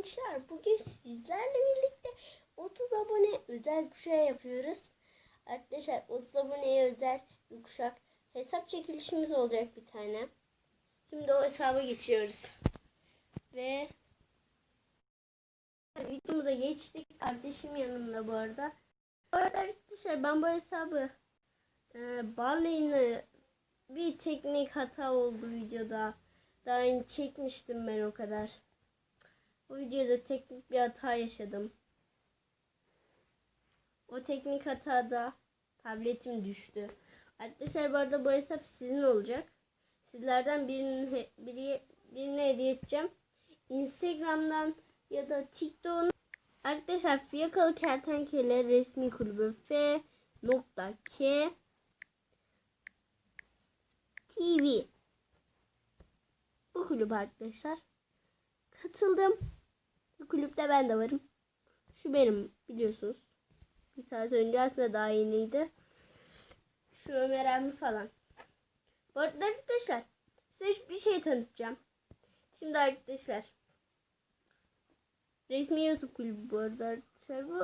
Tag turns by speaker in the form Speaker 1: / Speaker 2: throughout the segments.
Speaker 1: gençler. Bugün sizlerle birlikte 30 abone özel kuşağı yapıyoruz. Arkadaşlar 30 aboneye özel bir kuşak hesap çekilişimiz olacak bir tane. Şimdi o hesaba geçiyoruz. Ve videomuza geçtik. Kardeşim yanında bu arada. Bu arada arkadaşlar ben bu hesabı e, Barley'in bir teknik hata oldu videoda. Daha önce çekmiştim ben o kadar. Bu videoda teknik bir hata yaşadım. O teknik hatada tabletim düştü. Arkadaşlar bu arada bu hesap sizin olacak. Sizlerden birinin biri, birine hediye edeceğim. Instagram'dan ya da TikTok'un Arkadaşlar Fiyakalı Kertenkele resmi kulübü F nokta K TV bu kulüp arkadaşlar. Katıldım. Bu kulüpte ben de varım. Şu benim biliyorsunuz. Bir saat önce aslında daha yeniydi. Şu Ömer abi falan. Bu arada arkadaşlar size bir şey tanıtacağım. Şimdi arkadaşlar resmi YouTube kulübü bu arada arkadaşlar bu.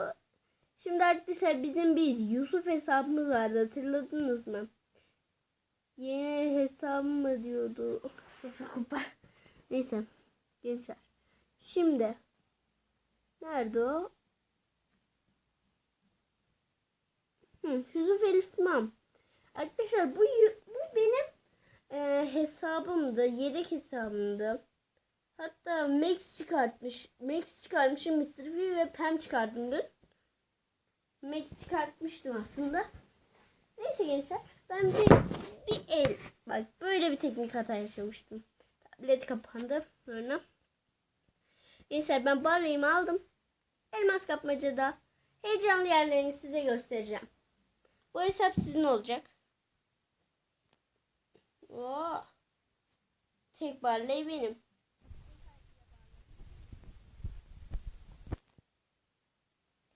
Speaker 1: Şimdi arkadaşlar bizim bir Yusuf hesabımız vardı hatırladınız mı? Yeni hesabım mı diyordu? Sıfır kupa. Neyse. Gençler. Şimdi. Nerede o? Hı, Yusuf Elif İmam. Arkadaşlar bu, bu benim e, hesabımdı. Yedek hesabımdı. Hatta Max çıkartmış. Max çıkartmışım. Mr. P ve Pam çıkardım dün. Max çıkartmıştım aslında. Neyse gençler. Ben bir, bir el. Bak böyle bir teknik hata yaşamıştım. Tablet kapandı. Sonra. Gençler ben barlayımı aldım. Elmas kapmacada heyecanlı yerlerini size göstereceğim. Bu hesap sizin olacak. Oo. Tek barley benim.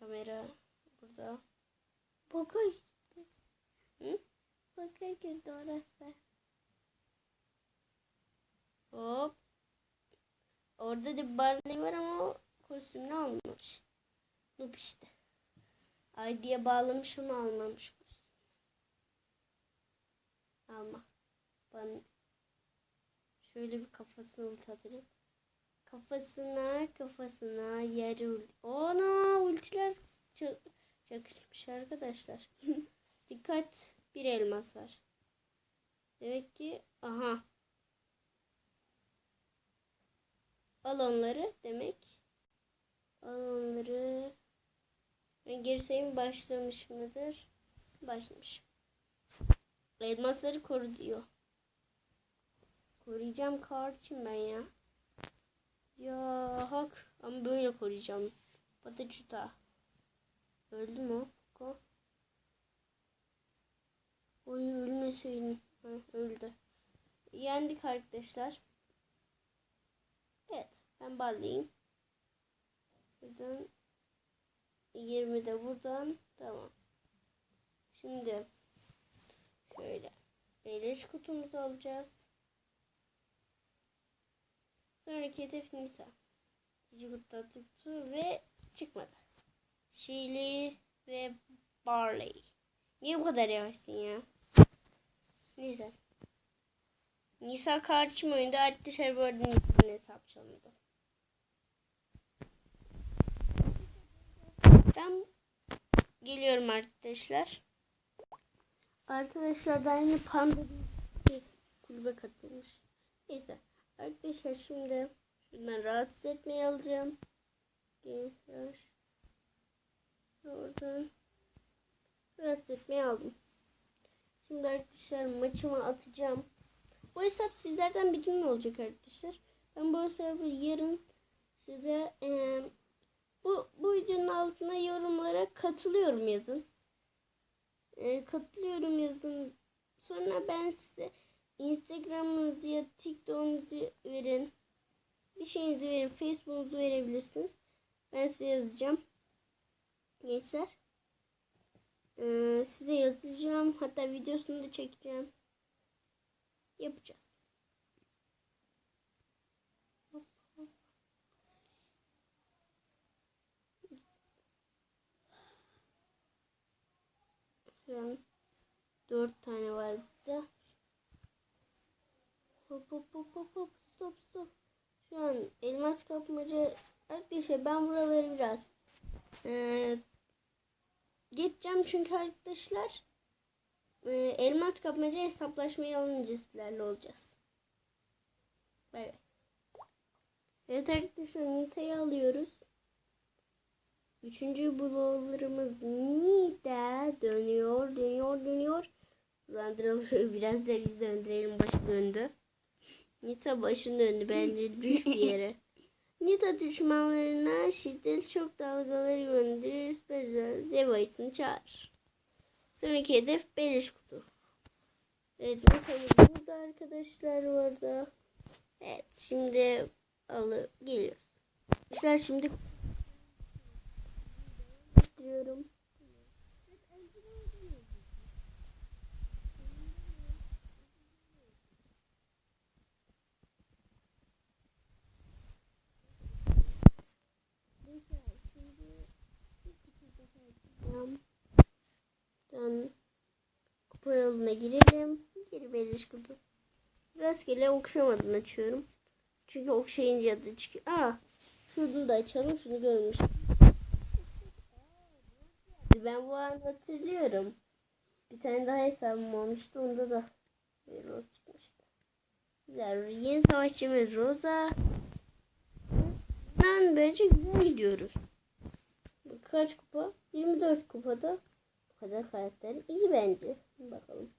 Speaker 1: Kamera burada. Bakın. Hı? Bakın ki orası. Hop. Orada da bir barley var ama o kostümünü almamış. Noob işte. Ay diye bağlamış ama almamış. Alma. Ben şöyle bir kafasına ulti atacağım. Kafasına kafasına yeri ulti. Ona ultiler çak çakışmış arkadaşlar. Dikkat bir elmas var. Demek ki aha Al onları demek. Al onları. Ben geri sayım başlamış mıdır? Başlamış. Elmasları koru diyor. Koruyacağım kardeşim ben ya. Ya hak. Ama böyle koruyacağım. Pataçuta. Öldü mü o? Oy ölmeseydin. Ha, öldü. Yendik arkadaşlar. Evet. Ben barlayayım. Buradan 20 de buradan. Tamam. Şimdi şöyle beleş kutumuzu alacağız. Sonraki hedef Nita. İkinci kutu ve çıkmadı. Şili ve Barley. Niye bu kadar yavaşsın ya? Neyse. Nisa kardeşim oyunda arkadaşlar bu arada Nisa'nın hesap çalındı. Ben geliyorum arkadaşlar. Arkadaşlar ben yine panda kulübe katılmış. Neyse. Arkadaşlar şimdi şuradan rahatsız etmeyi alacağım. Gençler. Oradan rahatsız etmeyi aldım. Şimdi arkadaşlar maçımı atacağım. Bu hesap sizlerden bir gün olacak arkadaşlar. Ben bu hesabı yarın size e, bu, bu videonun altına yorumlara katılıyorum yazın. E, katılıyorum yazın. Sonra ben size Instagram'ınızı ya TikTok'unuzu verin. Bir şeyinizi verin. Facebook'unuzu verebilirsiniz. Ben size yazacağım. Gençler. E, size yazacağım. Hatta videosunu da çekeceğim yapacağız. Şu an dört tane var bizde. Hop hop hop hop hop stop stop. Şu an elmas kapmaca arkadaşlar ben buraları biraz eee geçeceğim çünkü arkadaşlar eee, elmas kapmaca hesaplaşmayı alınca sizlerle olacağız. Bay. Evet arkadaşlar Nita'yı alıyoruz. Üçüncü bloglarımız Nita dönüyor, dönüyor, dönüyor. Hızlandıralım biraz da biz döndürelim. Başı döndü. Nita başın döndü. Bence düş bir yere. Nita düşmanlarına şiddet çok dalgaları gönderir. Special Device'ını çağır. Sonraki hedef beliş kutu. Evet Nita'mız burada arkadaşlar orada. Evet şimdi alı geliyoruz. Arkadaşlar şimdi getiriyorum. Dön. Kupa yoluna girelim. Geri beliş kutu. Rastgele okşamadan açıyorum. Çünkü okşayınca adı çıkıyor. Aa, şunu da açalım. Şunu görmüştüm. Ben bu an hatırlıyorum. Bir tane daha hesabım olmuştu. Onda da bir Rose çıkmıştı. Güzel. Yeni savaşçımız Rosa. Ben bence güzel gidiyoruz. Kaç kupa? 24 kupada. Bu kadar karakter iyi bence. Bakalım.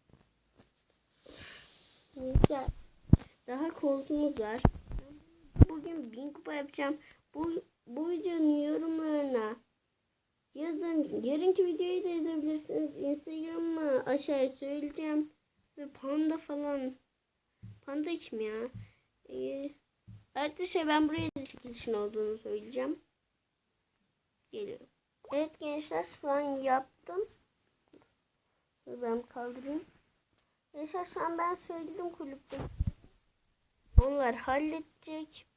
Speaker 1: Güzel. Daha koltuğumuz var. Bugün 1000 kupa yapacağım. Bu, bu videonun yorumlarına yazın. Yarınki videoyu da yazabilirsiniz. Instagram'ı aşağıya söyleyeceğim. Ve panda falan. Panda kim ya? Ee, arkadaşlar ben buraya da çekilişin olduğunu söyleyeceğim. Geliyorum. Evet gençler şu an yaptım. Ben kaldırayım. Gençler şu an ben söyledim kulüpte. Onlar halledecek.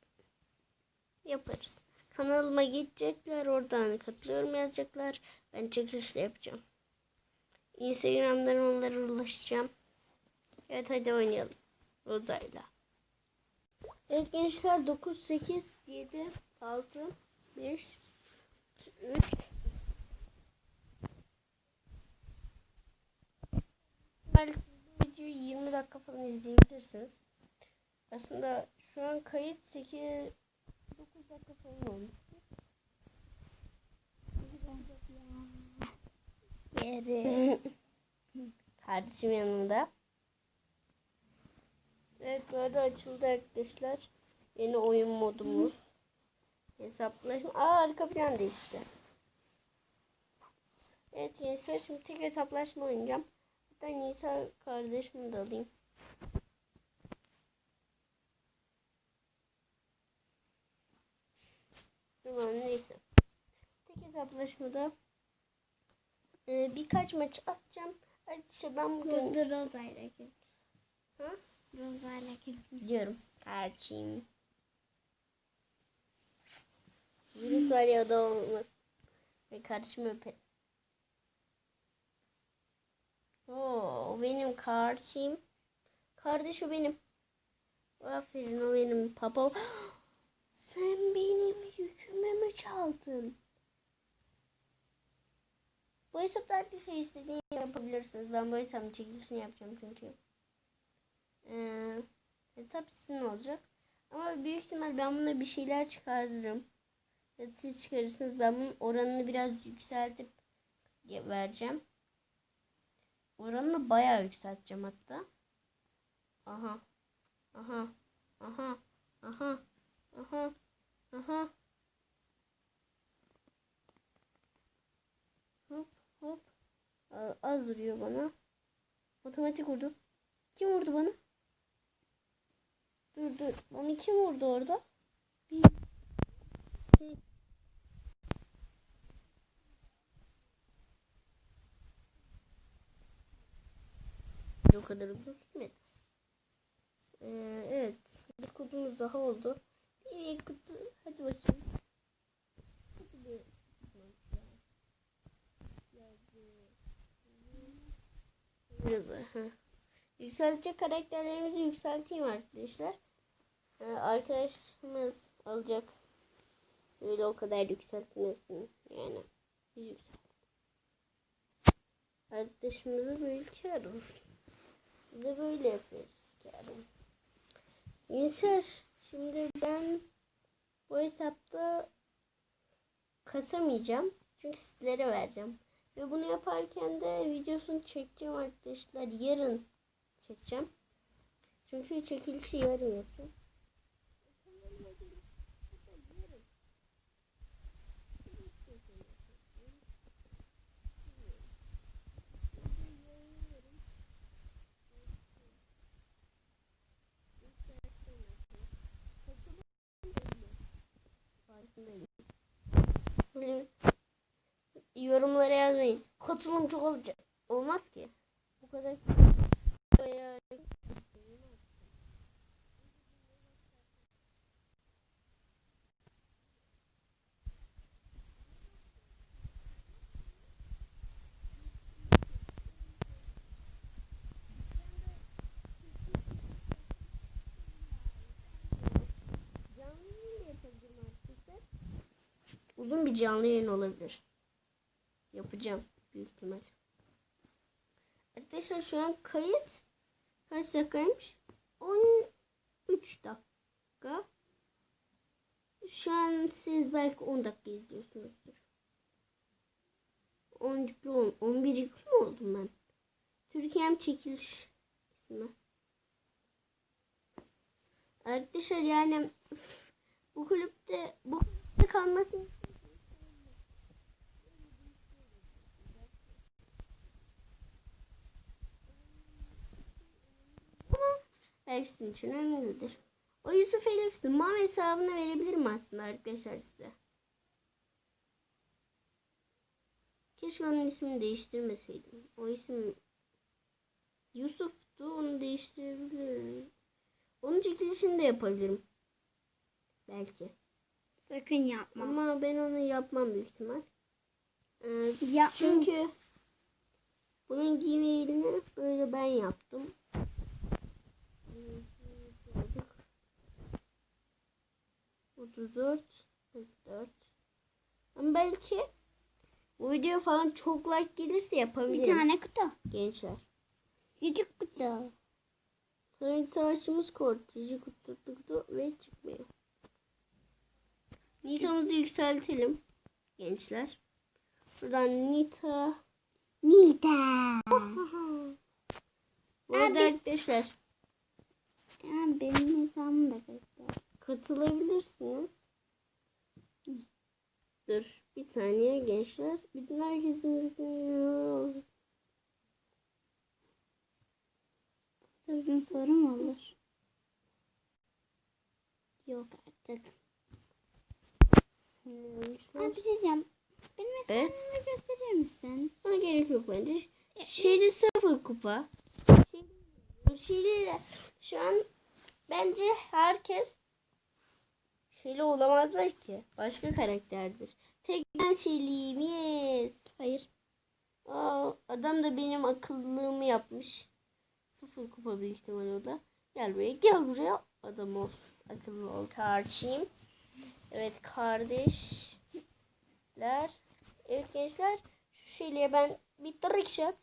Speaker 1: Yaparız. Kanalıma gidecekler. Oradan katılıyorum yazacaklar. Ben çekilişle yapacağım. Instagram'dan onlara ulaşacağım. Evet hadi oynayalım. Roza'yla. Evet gençler 9, 8, 7, 6, 5, 3, Belki bu videoyu 20 dakika falan izleyebilirsiniz. Aslında şu an kayıt 8 9 dakika falan olmuş. Yeri. Kardeşim yanında. Evet arada açıldı arkadaşlar. Yeni oyun modumuz. Hesaplaşma. Aa arka plan değişti. Evet gençler şimdi tek hesaplaşma oynayacağım. Hatta Nisa kardeşimi de alayım. Tamam neyse. Tek hesaplaşmada e, birkaç maç atacağım. Hadi işte ben bugün...
Speaker 2: Dur Roza'yla git.
Speaker 1: Ha?
Speaker 2: Roza'yla git.
Speaker 1: Biliyorum. Kardeşim. Virüs var ya da olmaz. Ve kardeşimi öperim. Oo, benim kardeşim. Kardeş o benim. Aferin o benim papa. Sen benim yükümü mü çaldın? Bu hesapta her şey yapabilirsiniz. Ben bu hesabın çekilişini yapacağım çünkü. Ee, hesap sizin olacak. Ama büyük ihtimal ben buna bir şeyler çıkarırım. Ya siz çıkarırsınız. Ben bunun oranını biraz yükseltip vereceğim. Oranını bayağı yükselteceğim hatta. Aha. Aha. Aha. Aha. Aha. Aha. Hop Az vuruyor bana. Otomatik vurdu. Kim vurdu bana? Dur dur. Onu kim vurdu orada? Bir. iki. O kadar uzun sürmedi. Ee, evet. Bir kutumuz daha oldu. Bir kutu. Hadi bakayım. Hadi bir. Geldi. Yükseltecek karakterlerimizi yükselteyim arkadaşlar. Arkadaşımız alacak. Öyle o kadar yükseltmesin. Yani yükselt. Arkadaşımızı çağırırız. Biz de böyle yapıyoruz yani. Gençler şimdi ben bu hesapta kasamayacağım. Çünkü sizlere vereceğim. Ve bunu yaparken de videosunu çekeceğim arkadaşlar. Yarın çekeceğim. Çünkü çekilişi yarın yapacağım. Farkındayım. Böyle yorumlara yazmayın. Katılımcı olacak. Olmaz ki. Bu kadar. Uzun bir canlı yayın olabilir. Yapacağım büyük ihtimal. Arkadaşlar şu an kayıt kaç dakikaymış? 13 dakika. Şu an siz belki 10 dakika izliyorsunuzdur. 10 10 11 mi oldum ben? Türkiye'm çekiliş ismi. Arkadaşlar yani bu kulüpte bu kalmasın belki sizin için önemlidir. O Yusuf Elif'sin. Mam hesabını verebilirim aslında arkadaşlar size. Keşke onun ismini değiştirmeseydim. O isim Yusuf'tu. Onu değiştirebilirim. Onun çekilişini de yapabilirim. Belki.
Speaker 2: Sakın yapma.
Speaker 1: Ama ben onu yapmam büyük ihtimal. Ee,
Speaker 2: Yapma.
Speaker 1: çünkü bunun gmailini böyle ben yaptım. 34 44 Ama belki bu video falan çok like gelirse
Speaker 2: bir
Speaker 1: yapabilirim
Speaker 2: tane kutu.
Speaker 1: gençler.
Speaker 2: Küçük kutu.
Speaker 1: Sonraki savaşçımız kortejı kutu kutu ve çıkmıyor. Nita'mızı yükseltelim gençler. Buradan Nita
Speaker 2: Nita.
Speaker 1: Bu arada arkadaşlar
Speaker 2: Ya benim hesabım da kayıtlı.
Speaker 1: Katılabilirsiniz. Dur bir saniye gençler. Bütün herkesin
Speaker 2: Sorun sorun olur. Yok artık. Abi bir şey diyeceğim. Benim hesabımı
Speaker 1: Evet.
Speaker 2: gösterir misin?
Speaker 1: Bana gerek yok bence. Şeyli sıfır kupa. Şeyli şu an bence herkes şeyli olamazlar ki. Başka karakterdir. Tek ben şeyliyim. Yes.
Speaker 2: Hayır.
Speaker 1: Aa, adam da benim akıllılığımı yapmış. Sıfır kupa büyük ihtimal o da. Gel buraya gel buraya. Adam ol. Akıllı ol kardeşim. Evet kardeşler. Evet gençler. Şu şeyliğe ben bir trick shot.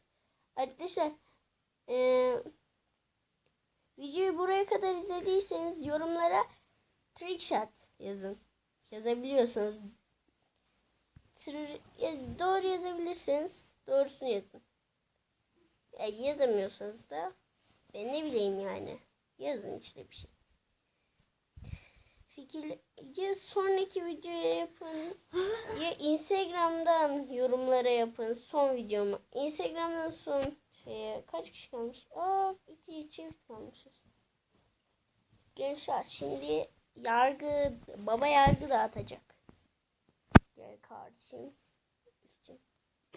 Speaker 1: Arkadaşlar. eee, videoyu buraya kadar izlediyseniz yorumlara trick shot yazın. Yazabiliyorsanız. Doğru yazabilirseniz doğrusunu yazın. Ya yazamıyorsanız da ben ne bileyim yani. Yazın işte bir şey. Fikir ya sonraki videoya yapın ya Instagram'dan yorumlara yapın son videomu. Instagram'dan son şeye kaç kişi kalmış? Aa iki çift kalmışız. Gençler şimdi yargı baba yargı dağıtacak. Gel kardeşim.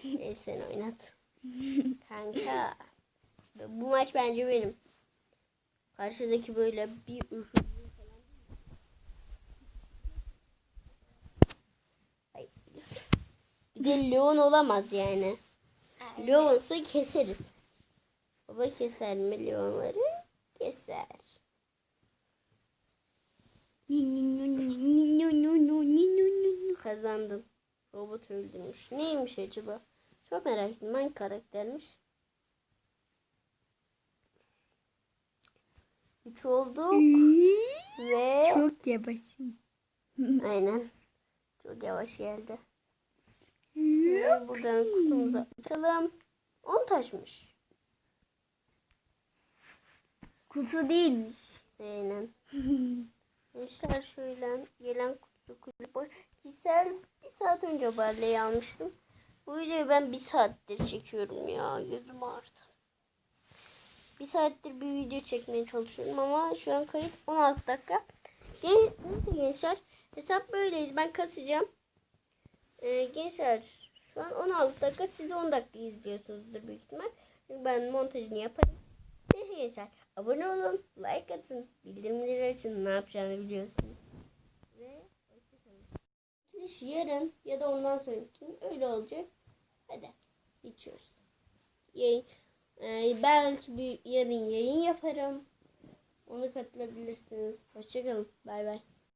Speaker 1: El sen oynat. Kanka. Bu maç bence benim. Karşıdaki böyle bir. Ay. Bir de Leon olamaz yani. Leon'sa keseriz. Baba keser milyonları keser. Kazandım. Robot öldürmüş. Neymiş acaba? Çok merak ettim. Hangi karaktermiş? Üç olduk ve
Speaker 2: Çok yavaşım.
Speaker 1: aynen çok yavaş geldi. Ve buradan kutumuzu açalım. 10 taşmış.
Speaker 2: Kutu değilmiş.
Speaker 1: Aynen. Gençler şöyle gelen kutu kulüp boş. Kişisel bir saat önce barleyi almıştım. Bu videoyu ben bir saattir çekiyorum ya. Gözüm ağrıdı. Bir saattir bir video çekmeye çalışıyorum ama şu an kayıt 16 dakika. Gen gençler hesap böyleydi. Ben kasacağım. Ee, gençler şu an 16 dakika siz 10 dakika izliyorsunuzdur büyük ihtimal. Ben montajını yaparım. Neyse gençler abone olun, like atın, bildirimleri açın ne yapacağını biliyorsunuz. Ve hoşçakalın. Yarın ya da ondan sonraki öyle olacak. Hadi geçiyoruz. Yayın, e, belki bir yarın yayın yaparım. Onu katılabilirsiniz. Hoşçakalın. Bay bay.